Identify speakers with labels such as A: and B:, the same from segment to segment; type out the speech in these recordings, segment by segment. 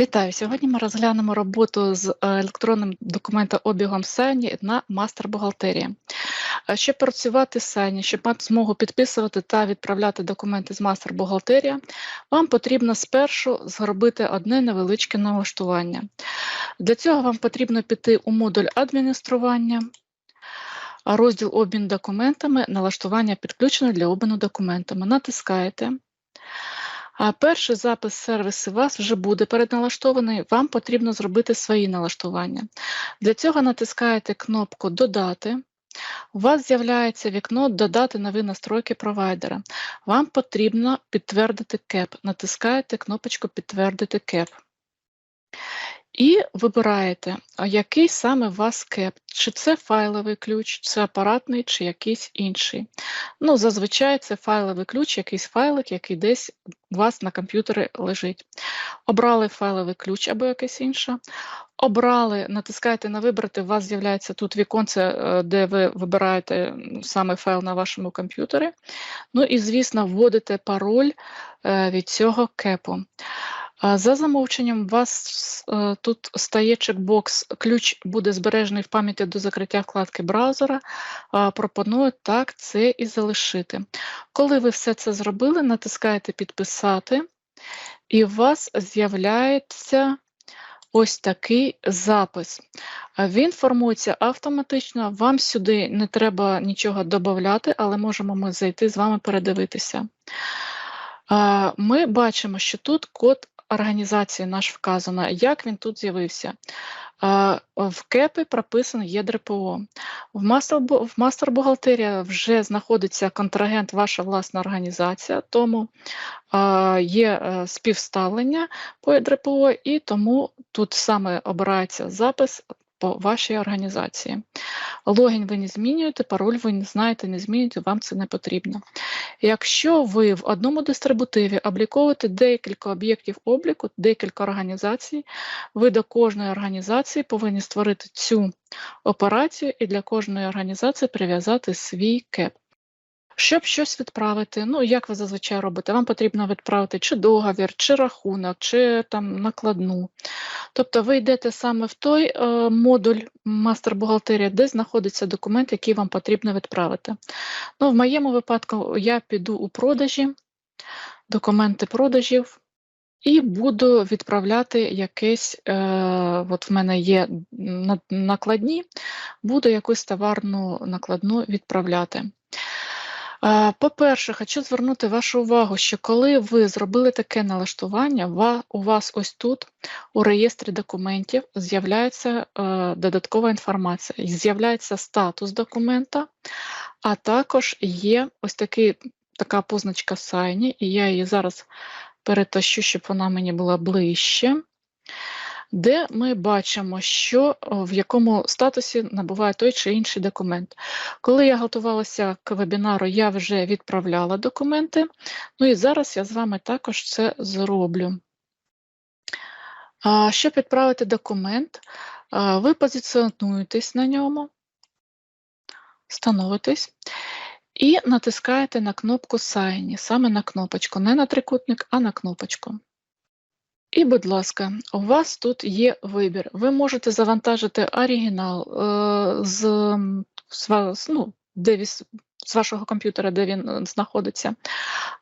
A: Вітаю! Сьогодні ми розглянемо роботу з е, електронним документообігом Signy на мастер-бухгалтерії. Е, Щоб працювати з Signy, щоб мати змогу підписувати та відправляти документи з мастер-бухгалтерія, вам потрібно спершу зробити одне невеличке налаштування. Для цього вам потрібно піти у модуль адміністрування, розділ обмін документами, налаштування підключено для обміну документами. Натискаєте. А перший запис сервісу вас вже буде передналаштований, вам потрібно зробити свої налаштування. Для цього натискаєте кнопку Додати. У вас з'являється вікно Додати нові настройки провайдера. Вам потрібно підтвердити КЕП. Натискаєте кнопочку Підтвердити КЕП. І вибираєте, який саме у вас кеп, чи це файловий ключ, це апаратний, чи якийсь інший. Ну, Зазвичай це файловий ключ, якийсь файлик, який десь у вас на комп'ютері лежить. Обрали файловий ключ або якийсь інше. Обрали, натискаєте на вибрати, у вас з'являється тут віконце, е, де ви вибираєте саме файл на вашому комп'ютері. Ну і, звісно, вводите пароль е, від цього кепу. За замовченням, у вас е, тут стає чекбокс Ключ буде збережений в пам'яті до закриття вкладки браузера. Пропоную так це і залишити. Коли ви все це зробили, натискаєте Підписати, і у вас з'являється ось такий запис. Він формується автоматично, вам сюди не треба нічого додати, але можемо ми зайти з вами передивитися. Ми бачимо, що тут код організації наш вказано, як він тут з'явився. В КЕПі прописано ЄДРПО. В мастер-бухгалтерія вже знаходиться контрагент, ваша власна організація, тому є е, співставлення по ЄДРПО, і тому тут саме обирається запис вашій організації. Логін ви не змінюєте, пароль ви не знаєте, не змінюєте, вам це не потрібно. Якщо ви в одному дистрибутиві обліковуєте декілька об'єктів обліку, декілька організацій, ви до кожної організації повинні створити цю операцію і для кожної організації прив'язати свій КЕП. Щоб щось відправити, ну як ви зазвичай робите, вам потрібно відправити чи договір, чи рахунок, чи там накладну. Тобто ви йдете саме в той е, модуль мастер-бухгалтерія, де знаходиться документ, який вам потрібно відправити. Ну, В моєму випадку я піду у продажі, документи продажів. І буду відправляти якесь, е, от в мене є накладні, буду якусь товарну накладну відправляти. По-перше, хочу звернути вашу увагу, що коли ви зробили таке налаштування, у вас ось тут у реєстрі документів з'являється е, додаткова інформація, з'являється статус документа, а також є ось такий, така позначка Signy, і я її зараз перетащу, щоб вона мені була ближче де ми бачимо, що в якому статусі набуває той чи інший документ. Коли я готувалася к вебінару, я вже відправляла документи, ну і зараз я з вами також це зроблю. Щоб відправити документ, ви позиціонуєтесь на ньому, становитесь і натискаєте на кнопку Sign, саме на кнопочку, не на трикутник, а на кнопочку. І, будь ласка, у вас тут є вибір. Ви можете завантажити оригінал е, з з, ну, де з вашого комп'ютера, де він е, знаходиться,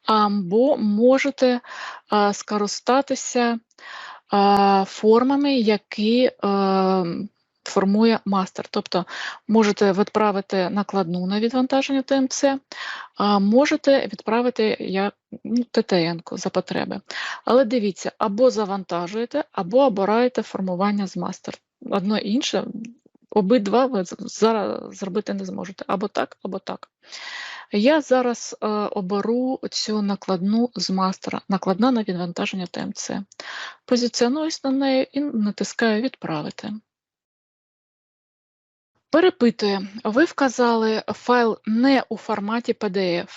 A: або можете е, скористатися формами, які формує мастер. Тобто можете відправити накладну на відвантаження ТМЦ, а можете відправити як ну, ТТН за потреби. Але дивіться, або завантажуєте, або обираєте формування з мастер. Одно і інше, обидва ви зараз зробити не зможете. Або так, або так. Я зараз е, оберу цю накладну з мастера, накладна на відвантаження ТМЦ. Позиціонуюсь на неї і натискаю Відправити. Перепитує, ви вказали файл не у форматі PDF.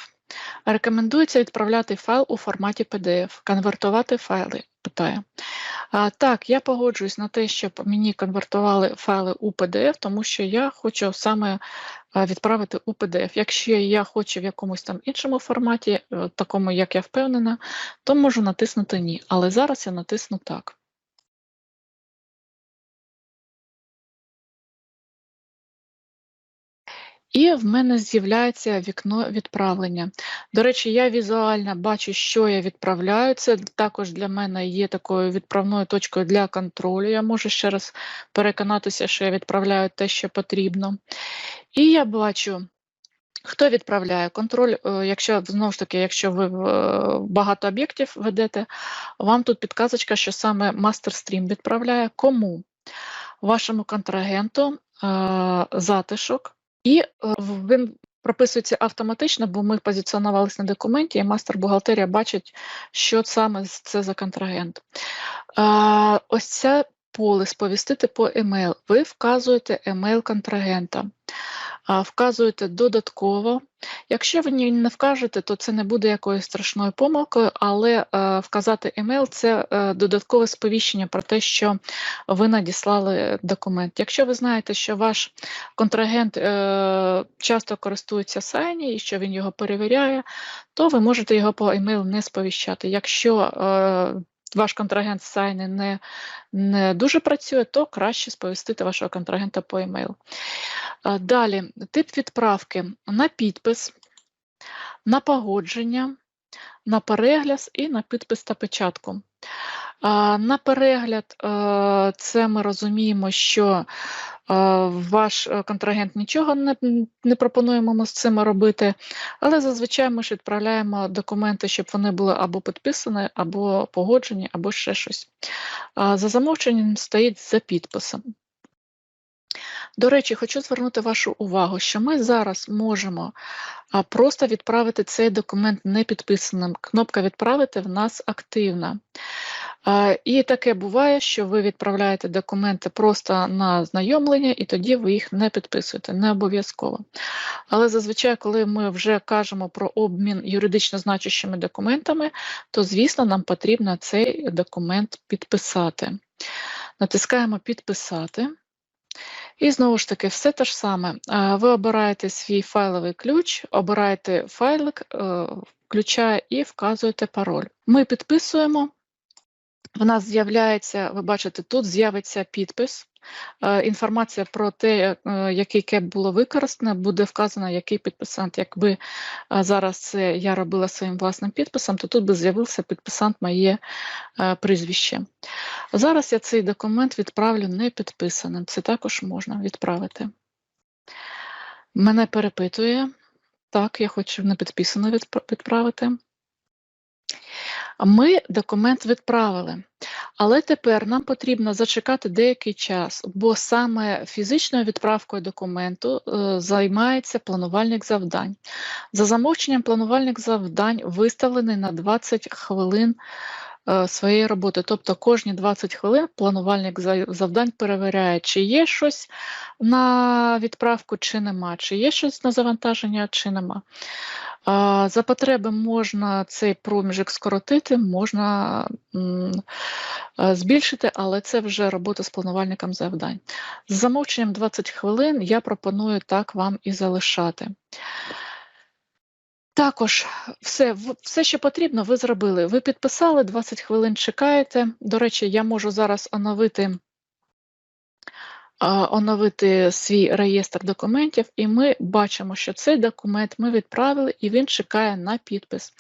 A: Рекомендується відправляти файл у форматі PDF, конвертувати файли. Питає. А, Так, я погоджуюсь на те, щоб мені конвертували файли у PDF, тому що я хочу саме відправити у PDF. Якщо я хочу в якомусь там іншому форматі, е, такому, як я впевнена, то можу натиснути Ні. Але зараз я натисну так. І в мене з'являється вікно відправлення. До речі, я візуально бачу, що я відправляю. Це також для мене є такою відправною точкою для контролю. Я можу ще раз переконатися, що я відправляю те, що потрібно. І я бачу. Хто відправляє контроль? е, Якщо знову ж таки, якщо ви е, багато об'єктів ведете, вам тут підказочка, що саме MasterStream відправляє кому? Вашому контрагенту е, затишок, і е, він прописується автоматично, бо ми позиціонувалися на документі, і мастер бухгалтерія бачить, що саме це за контрагент. Ось це поле сповістити по емейл. Ви вказуєте емейл контрагента. Вказуєте додатково. Якщо ви не вкажете, то це не буде якоюсь страшною помилкою, але е, вказати емейл це е, додаткове сповіщення про те, що ви надіслали документ. Якщо ви знаєте, що ваш контрагент е, часто користується сайні і що він його перевіряє, то ви можете його по емейл не сповіщати. Якщо ваш контрагент з сайни не, не дуже працює, то краще сповістити вашого контрагента по емейл. Е, Далі, тип відправки на підпис, на погодження, на перегляд і на підпис та печатку. На перегляд е, це ми розуміємо, що ваш е, контрагент нічого не, не пропонуємо ми з цим робити, але зазвичай ми ж відправляємо документи, щоб вони були або підписані, або погоджені, або ще щось. За замовченням стоїть за підписом. До речі, хочу звернути вашу увагу, що ми зараз можемо просто відправити цей документ не підписаним. Кнопка відправити в нас активна. І таке буває, що ви відправляєте документи просто на знайомлення, і тоді ви їх не підписуєте, не обов'язково. Але зазвичай, коли ми вже кажемо про обмін юридично значущими документами, то, звісно, нам потрібно цей документ підписати. Натискаємо Підписати. І знову ж таки, все те ж саме. Ви обираєте свій файловий ключ, обираєте файлик, е, ключа і вказуєте пароль. Ми підписуємо. В нас з'являється, ви бачите, тут з'явиться підпис. Е, Інформація про те, е, який кеп було використано, буде вказано, який підписант. Якби е, зараз це я робила своїм власним підписом, то тут би з'явився підписант моє прізвище. Зараз я цей документ відправлю не підписаним. Це також можна відправити. Мене перепитує. Так, я хочу не підписано відправити. Ми документ відправили, але тепер нам потрібно зачекати деякий час, бо саме фізичною відправкою документу е, займається планувальник завдань. За замовченням планувальник завдань виставлений на 20 хвилин е, своєї роботи. Тобто кожні 20 хвилин планувальник завдань перевіряє, чи є щось на відправку, чи нема, чи є щось на завантаження, чи нема. За потреби можна цей проміжок скоротити, можна збільшити, але це вже робота з планувальником завдань. З замовченням 20 хвилин я пропоную так вам і залишати. Також все, все, що потрібно, ви зробили. Ви підписали, 20 хвилин чекаєте. До речі, я можу зараз оновити, оновити свій реєстр документів, і ми бачимо, що цей документ ми відправили, і він чекає на підпис.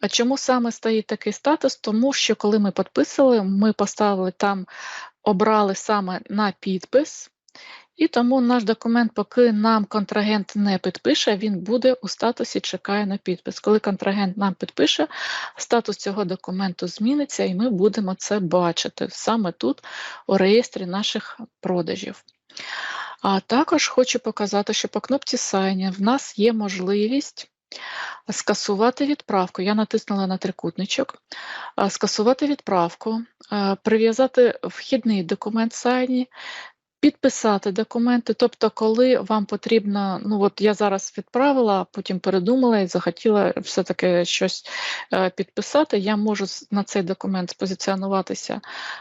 A: А чому саме стоїть такий статус? Тому що коли ми підписали, ми поставили там, обрали саме на підпис. І тому наш документ, поки нам контрагент не підпише, він буде у статусі чекає на підпис. Коли контрагент нам підпише, статус цього документу зміниться, і ми будемо це бачити саме тут, у реєстрі наших продажів. А також хочу показати, що по кнопці Sign в нас є можливість скасувати відправку. Я натиснула на трикутничок, скасувати відправку, прив'язати вхідний документ Sign, Підписати документи, тобто, коли вам потрібно, ну от я зараз відправила, потім передумала і захотіла все-таки щось е, підписати, я можу на цей документ спозиціонуватися,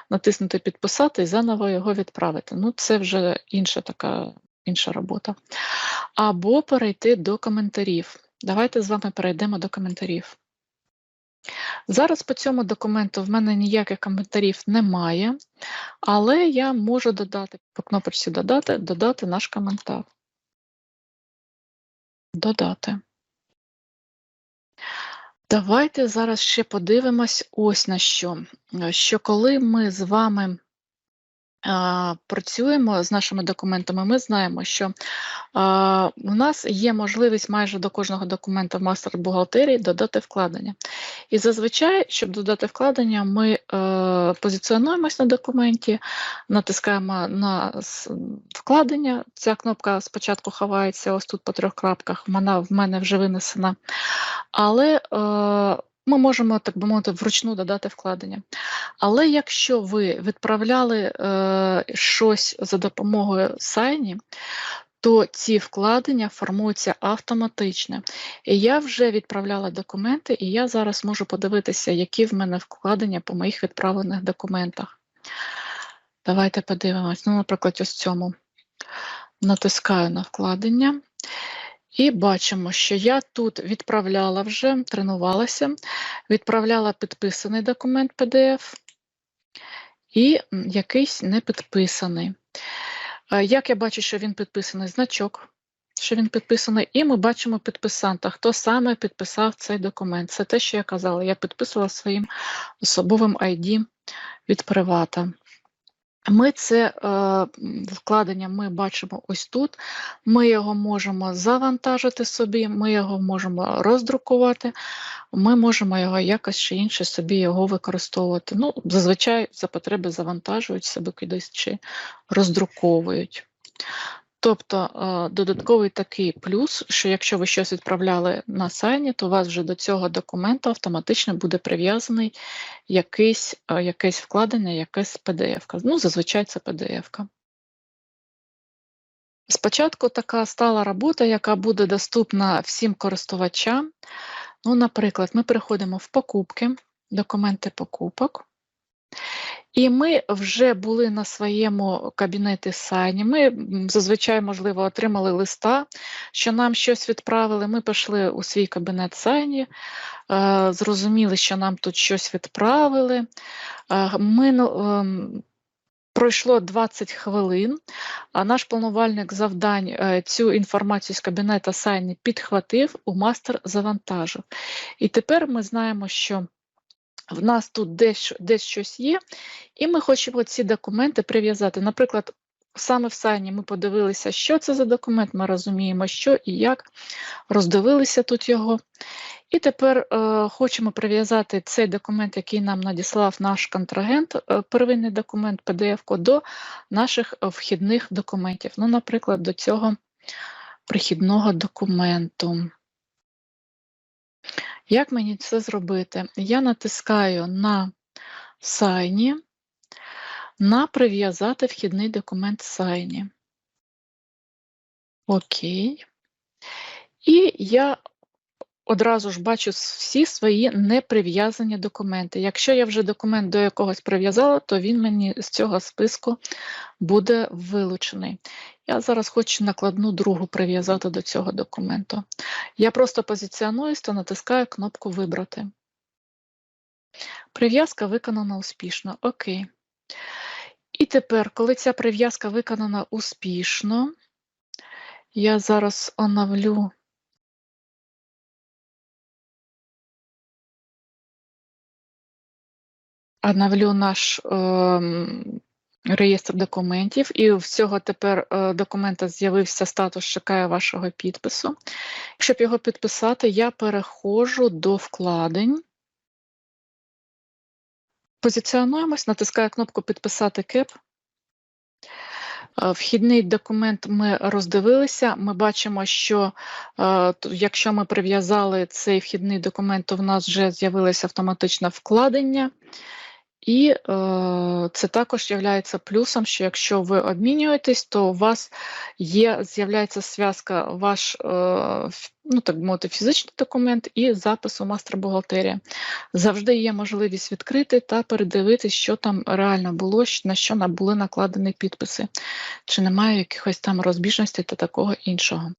A: натиснути підписати і заново його відправити. Ну, це вже інша така інша робота. Або перейти до коментарів. Давайте з вами перейдемо до коментарів. Зараз по цьому документу в мене ніяких коментарів немає, але я можу додати по кнопочці додати, додати наш коментар. Додати. Давайте зараз ще подивимось ось на що. Що коли ми з вами працюємо з нашими документами, ми знаємо, що у нас є можливість майже до кожного документа в мастер бухгалтерії додати вкладення. І зазвичай, щоб додати вкладення, ми е, позиціонуємось на документі, натискаємо на вкладення. Ця кнопка спочатку ховається ось тут по трьох крапках, вона в мене вже винесена. Але е, ми можемо, так би мовити, вручну додати вкладення. Але якщо ви відправляли е, щось за допомогою сайні, то ці вкладення формуються автоматично. І я вже відправляла документи, і я зараз можу подивитися, які в мене вкладення по моїх відправлених документах. Давайте подивимось. Ну, наприклад, ось цьому. Натискаю на вкладення. І бачимо, що я тут відправляла вже, тренувалася, відправляла підписаний документ PDF і якийсь не підписаний. Е, Як я бачу, що він підписаний? Значок, що він підписаний, і ми бачимо підписанта, хто саме підписав цей документ. Це те, що я казала. Я підписувала своїм особовим ID від привата. Ми це е, вкладення ми бачимо ось тут. Ми його можемо завантажити собі, ми його можемо роздрукувати, ми можемо його якось чи інше собі його використовувати. Ну, зазвичай за потреби завантажують себе кудись чи роздруковують. Тобто е, додатковий такий плюс, що якщо ви щось відправляли на сайні, то у вас вже до цього документу автоматично буде прив'язаний якийсь, е, якесь вкладення, якась PDF-ка. Ну, зазвичай це PDF-ка. Спочатку така стала робота, яка буде доступна всім користувачам. Ну, наприклад, ми переходимо в покупки, документи покупок. І ми вже були на своєму кабінеті сайні. Ми зазвичай, можливо, отримали листа, що нам щось відправили. Ми пішли у свій кабінет сайні, е, зрозуміли, що нам тут щось відправили. Е, Ми ну, ем, Пройшло 20 хвилин, а наш планувальник завдань е, цю інформацію з кабінета Сайні підхватив, у мастер завантажив. І тепер ми знаємо, що в нас тут десь, десь щось є, і ми хочемо ці документи прив'язати. Наприклад, саме в сайні ми подивилися, що це за документ, ми розуміємо, що і як, роздивилися тут його. І тепер е, хочемо прив'язати цей документ, який нам надіслав наш контрагент, е, первинний документ PDF до наших е, вхідних документів. Ну, наприклад, до цього прихідного документу. Як мені це зробити? Я натискаю на сайні, на прив'язати вхідний документ сайні. Окей. І я одразу ж бачу всі свої неприв'язані документи. Якщо я вже документ до якогось прив'язала, то він мені з цього списку буде вилучений. Я зараз хочу накладну другу прив'язати до цього документу. Я просто позиціонуюсь та натискаю кнопку Вибрати. Прив'язка виконана успішно. Окей. І тепер, коли ця прив'язка виконана успішно, я зараз оновлю. Оновлю наш ем, реєстр документів, і в цього тепер е, документа з'явився статус чекає вашого підпису. Щоб його підписати, я переходжу до вкладень. Позиціонуємось, натискаю кнопку Підписати КЕП. Е, Вхідний документ ми роздивилися. Ми бачимо, що е, якщо ми прив'язали цей вхідний документ, то в нас вже з'явилося автоматичне вкладення. І е, це також є плюсом, що якщо ви обмінюєтесь, то у вас є, з'являється зв'язка ваш, е, ну так мовити, фізичний документ і запис у мастер бухгалтерія. Завжди є можливість відкрити та передивитись, що там реально було, на що були накладені підписи, чи немає якихось там розбіжностей та такого іншого.